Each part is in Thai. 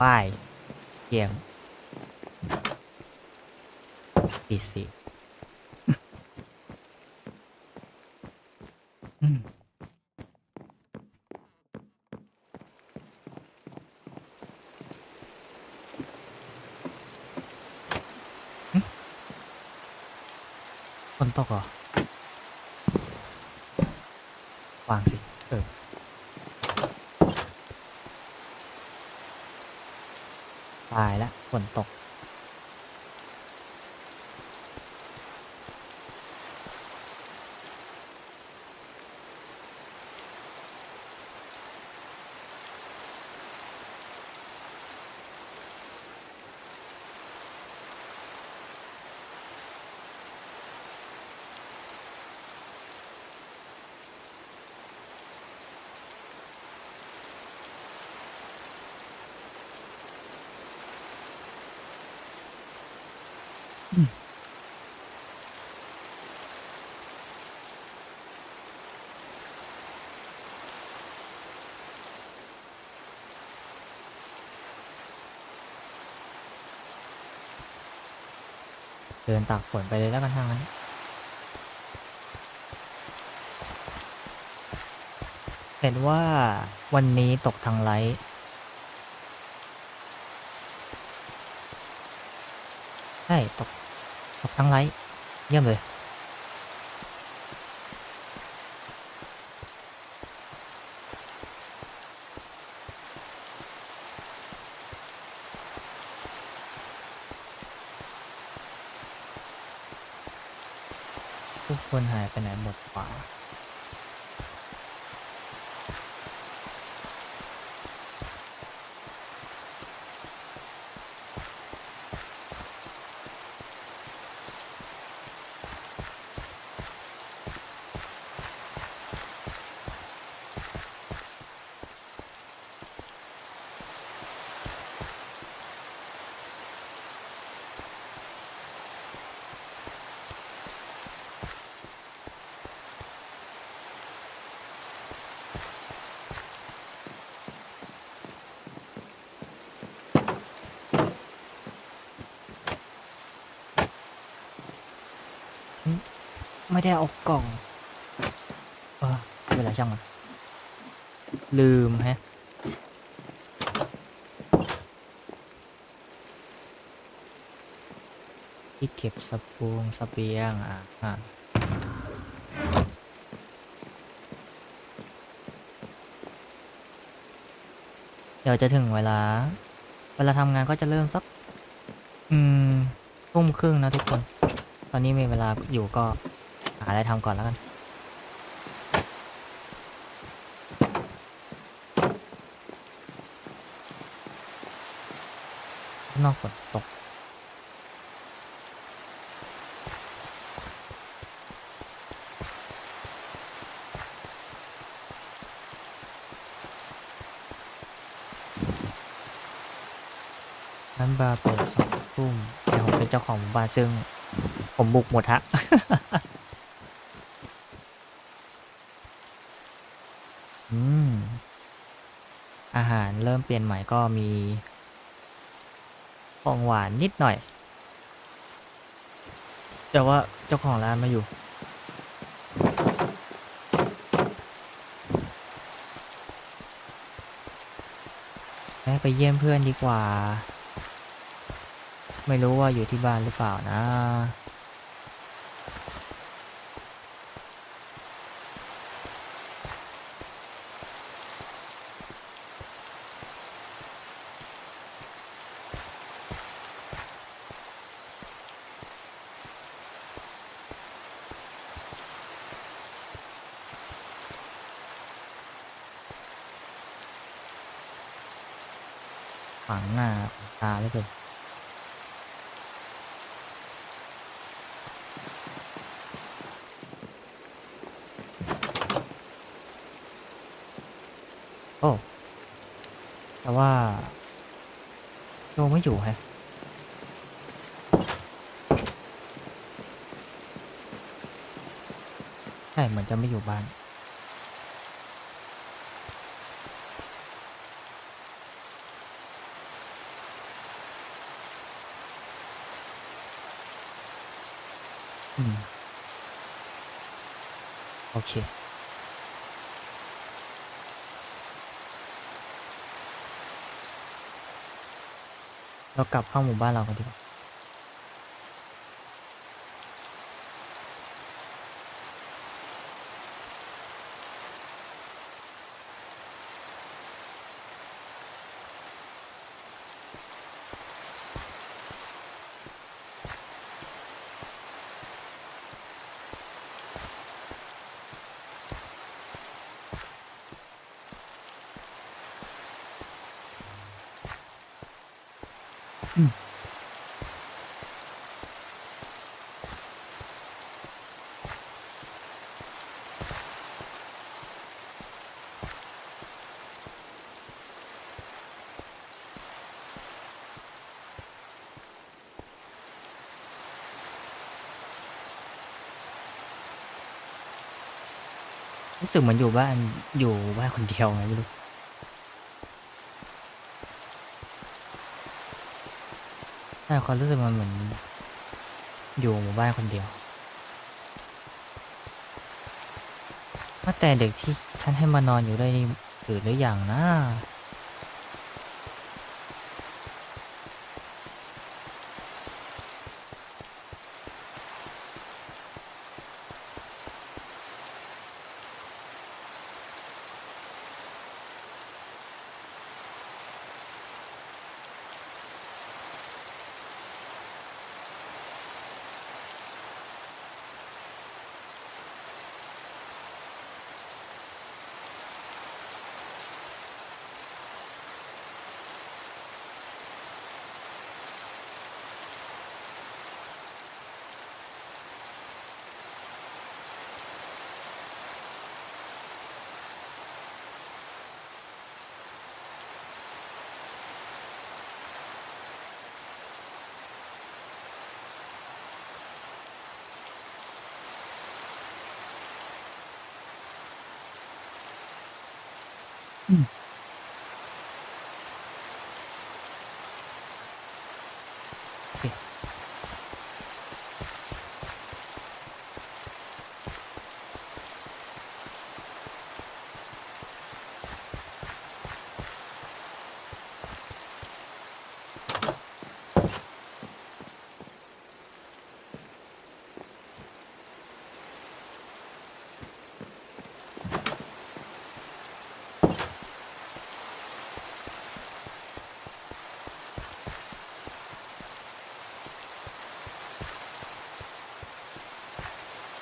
ป้ายเกียงปิดสิอืมหึฝนตกเหรอวางสิ เออ ตาย เดินตากฝนไปเลยแล้วกันทางนั้นเห็นว่าวันนี้ตกทางไลท์ใช่ตกตก ทั้งไลท์เยี่ยมเลย ทุกคนหายไปไหนหมดป่า ไม่ได้เอากล่อง เออไม่เป็นไรช่างมันลืมฮะที่เก็บสปวงสเปียง อะอะเดี๋ยวจะถึงเวลา เวลาทำงานก็จะเริ่มสัก อืมทุ่มครึ่งนะทุกคน ตอนนี้มีเวลาอยู่ก็ หาอะไรทำก่อนแล้วกัน นอกฝนตกร้านบาร์เปิดสองทุ่มแต่ผมเป็นเจ้าของหมู่บ้านซึ่งผมบุกหมดฮะ อืม อา หารเริ่มเปลี่ยนใหม่ก็มี ของหวานนิดหน่อย แต่ว่าเจ้าของร้านไมาอยู่แม่ไปเยี่ยมเพื่อนดีกว่า ไม่รู้ว่าอยู่ที่บ้านหรือเปล่านะ ขวางหน้าตาเลยเกินโอ้ แต่ว่าโยไม่อยู่แฮะใช่ เหมือนจะไม่อยู่บ้าน อ อืม โอเค เรากลับเข้าหมู่บ้านเรากันดีกว่า รู้สึกเหมือนอยู่บ้านอยู่บ้านคนเดียวไงไม่รู้ใช่ความรู้สึกมันเหมือนอยู่หมู่บ้านคนเดียวว่าแต่เด็กที่ฉันให้มานอนอยู่ด้วยนี่ตื่นหรืออยังนะ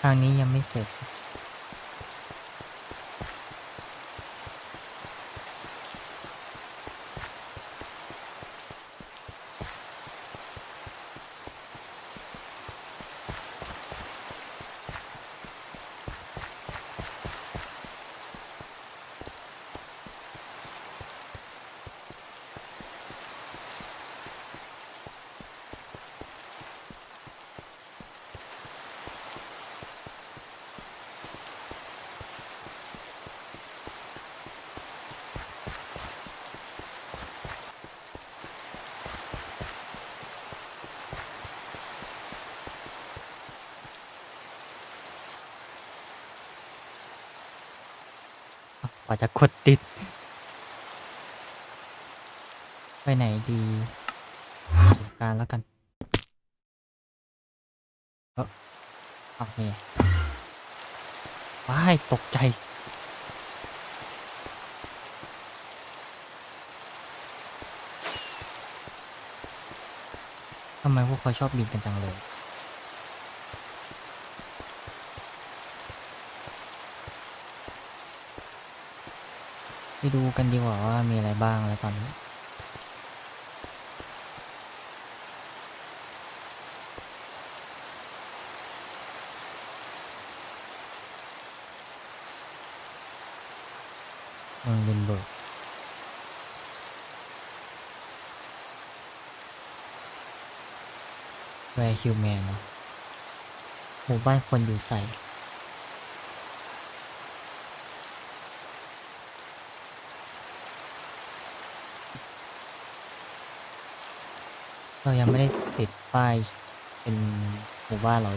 างนี้ยังไม่เสร็จ ว่าจะกดติด ไปไหนดีสงการแล้วกันเออเอาเนี่ยว้าย ตกใจทำไมพวกเขาชอบบินกันจังเลย ไปดูกันดีกว่าว่ามีอะไรบ้างแล้วตอนนี้เมืองลินเบิร์กแวร์ฮิวแมนหมู่บ้านคนอยู่ใส่ เรายังไม่ได้ติดป้ายเป็นหมู่บ้านเรา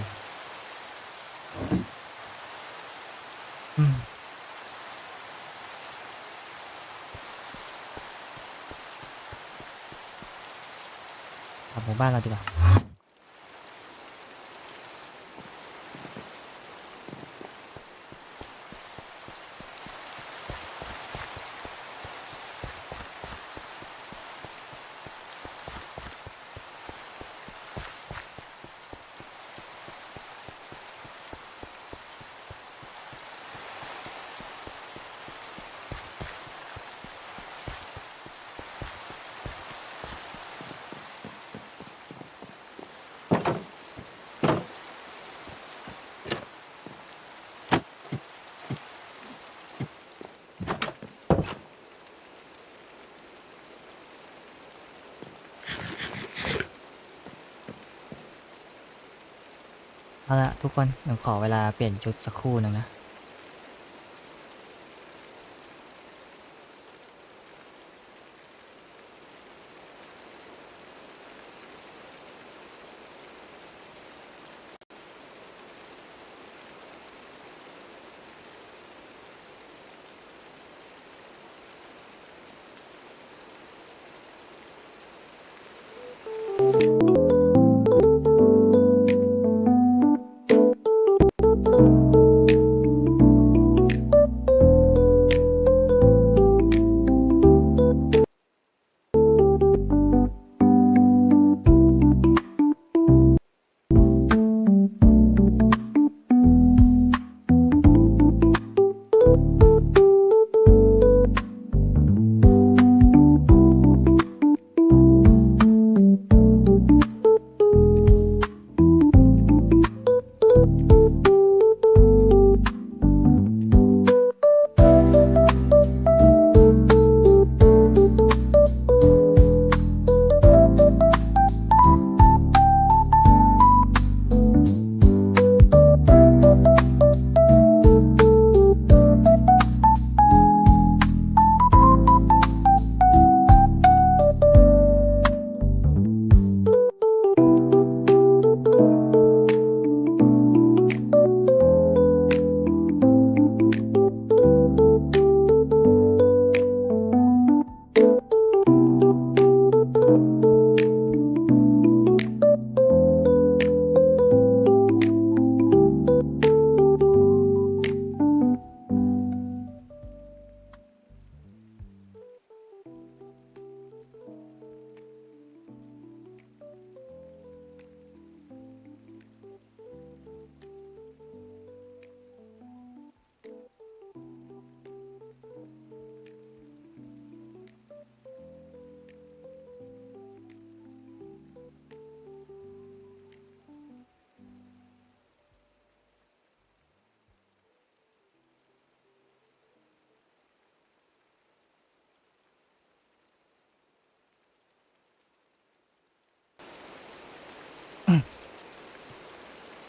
อืมกลับหมู่บ้านเราดีกว่า เอาละทุกคนหนูขอเวลาเปลี่ยนชุดสักครู่หนึ่งนะ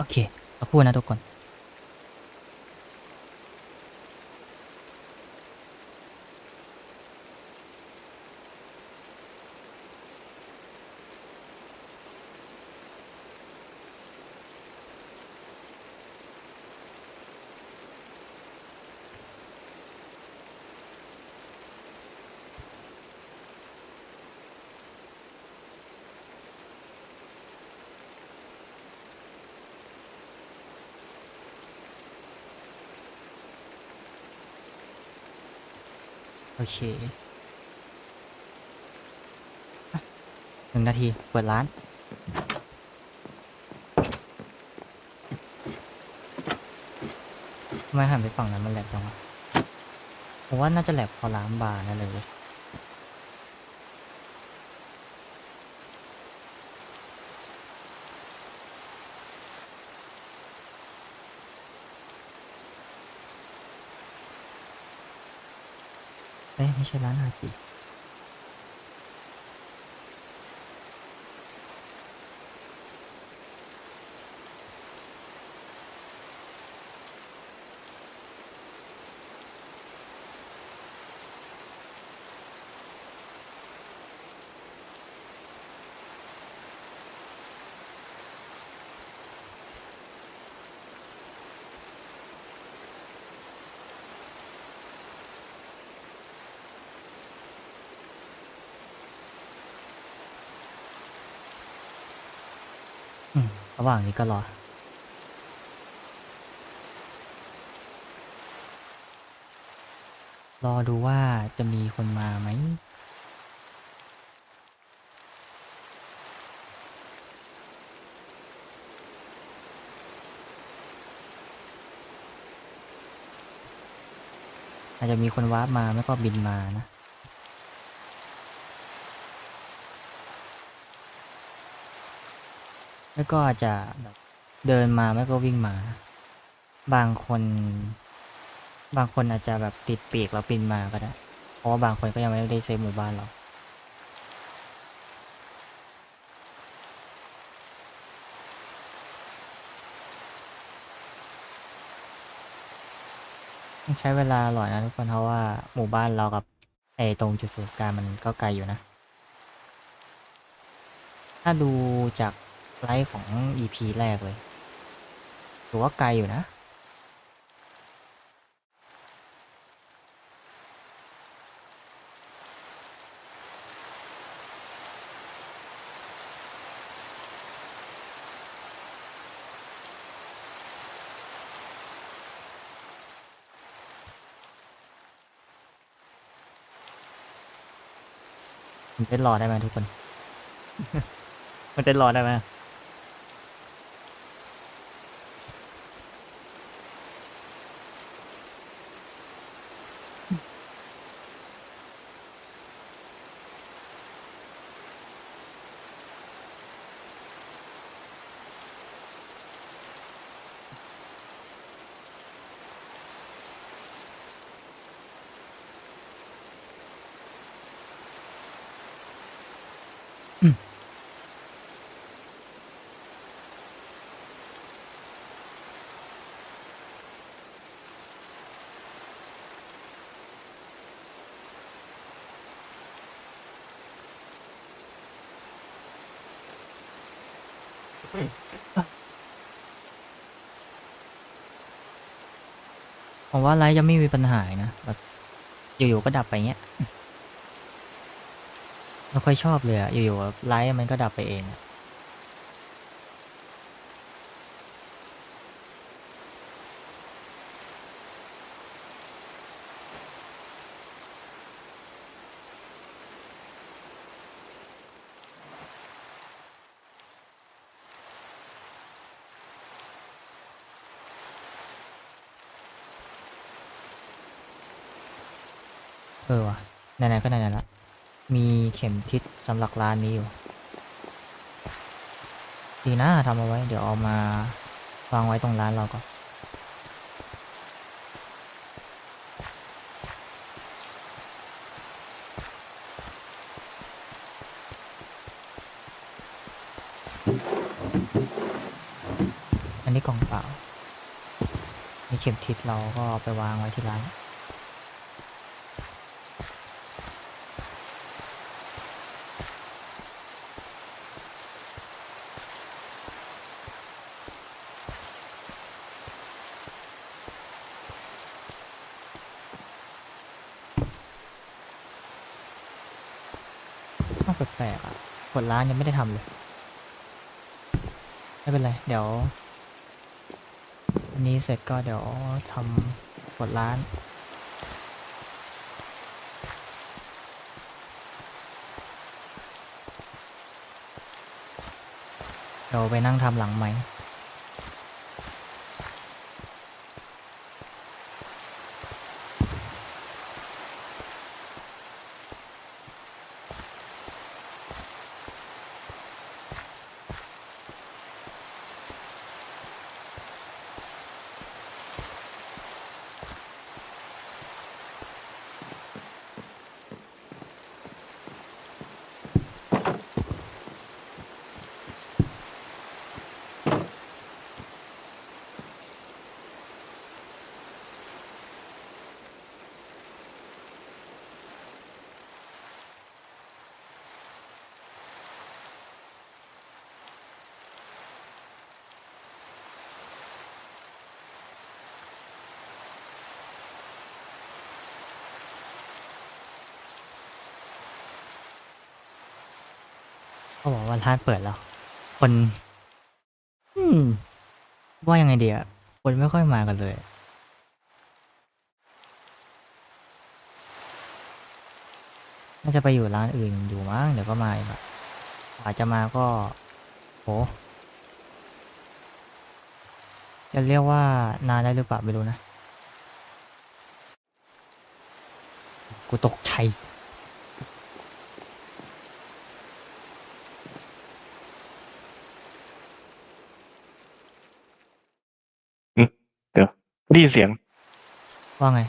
โอเค สักครู่นะทุกคน เคอะหนึ่งนาที เปิดร้านทำไมหันไปฝั่งนั้นมันแหลกจังวะผมว่าน่าจะแหลกพอร้านบาร์นั่นเลยเว้ยเอ้ย ไม่ใช่ร้านฮาจิ ระหว่างนี้ก็รอ รอดูว่าจะมีคนมาไหมอาจจะมีคนวาร์ปมาไม่ก็บินมานะ แล้วก็อาจจะแบบเดินมาไม่ก็วิ่งมา บางคน บางคนอาจจะแบบติดปีกแล้วบินมาก็ได้ เพราะว่าบางคนก็ยังไม่ได้เซฟหมู่บ้านเราต้องใช้เวลาหน่อยนะทุกคนเพราะว่าหมู่บ้านเรากับไอ้ตรงจุดศูนย์กลางมันก็ไกลอยู่นะ ถ้าดูจาก ไลฟ์ของ EP แรกเลยถือว่าไกลอยู่นะมันเต้นรอได้ไหมทุกคน มันเต้นรอได้ไหม ผมว่าไลฟ์จะไม่มีปัญหานะแบบอยู่ๆก็ดับไปเงี้ยไม่ค่อยชอบเลยอะอยู่ๆไลฟ์มันก็ดับไปเองอะ ออวะไหนๆก็ไหนๆละมีเข็มทิศสำหรับร้านนี้อยู่ ดีนะทำเอาไว้ เดี๋ยวเอามาวางไว้ตรงร้านเราก่อนอันนี้กล่องเปล่า มีเข็มทิศเราก็เอาไปวางไว้ที่ร้าน อ้าวแปลกๆอะกดร้านยังไม่ได้ทำเลย ไม่เป็นไร เดี๋ยว อันนี้เสร็จก็เดี๋ยวทำกดร้านเดี๋ยวไปนั่งทำหลังไหม เขาบอกว่าร้านเปิดแล้ว คนว่ายังไงเดียคนไม่ค่อยมากันเลย น่าจะไปอยู่ร้านอื่นอยู่มั้งเดี๋ยวก็มาอีกอะอาจจะมาก็โหจะเรียกว่านานได้หรือเปล่าไม่รู้นะ กูตกใจ ได้ยินเสียงว่าไง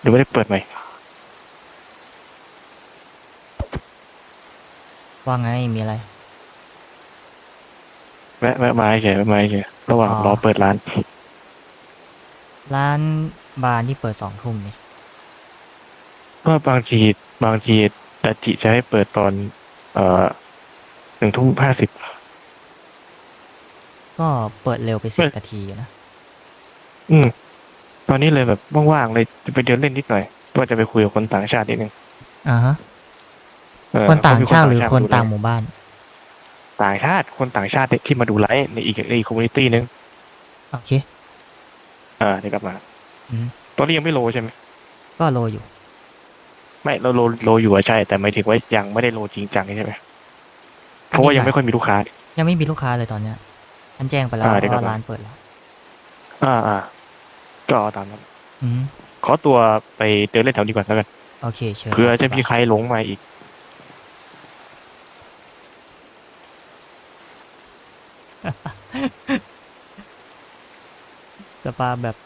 หรือไม่ได้เปิดไหมค์ว่าไง มีอะไร แวะแวะมาเฉยแวะมาเฉยระหว่างอ๋อ รอเปิดร้าน ร้านบาร์ที่เปิดสองทุ่มนี่ก็บางทีบางทีดัจจิจะให้เปิดตอน เอ่อหนึ่งทุ่มห้าสิบ ก็เปิดเร็วไปสิเปิบดนาทีอยู่นะอืมต อนนี้เลยแบบว่างๆเลยจะไปเดินเล่นนิดหน่อยว่าจะไปคุยกับคนต่างชาตินิดนึงอ่าฮะเออคนต่างชาติหรือเขคนมีต่างมหมู่บ้าน ต่างชาติคนต่างชาติที่มาดูไลฟ์ในอีกในอีกคอมมูนิตี้นึงโอเคอ่าเดี๋ยวกลับมาอืมตอนนี้ยังไม่โลใช่ไหมก็โลอยู่ ไม่เราโลโลอยู่อะใช่ แต่หมายถึงว่ายังไม่ได้โลจริงจังใช่ไหมเพราะว่ายังไม่ค่อยมีลูกค้า ยังไม่มีลูกค้าเลยตอนเนี้ยฉันแจ้งไปแล้วอ่าเดี๋ยวกลับว่ามาร้านเปิดแล้ว อ่าอ่า ก็เอาตามนั้นอืมขอตัวไปเดินเล่นแถวนี้ก่อนแล้วกันโอเคเชิญเผื่อจะมีครับใครหลงมาอีก สปาแบบ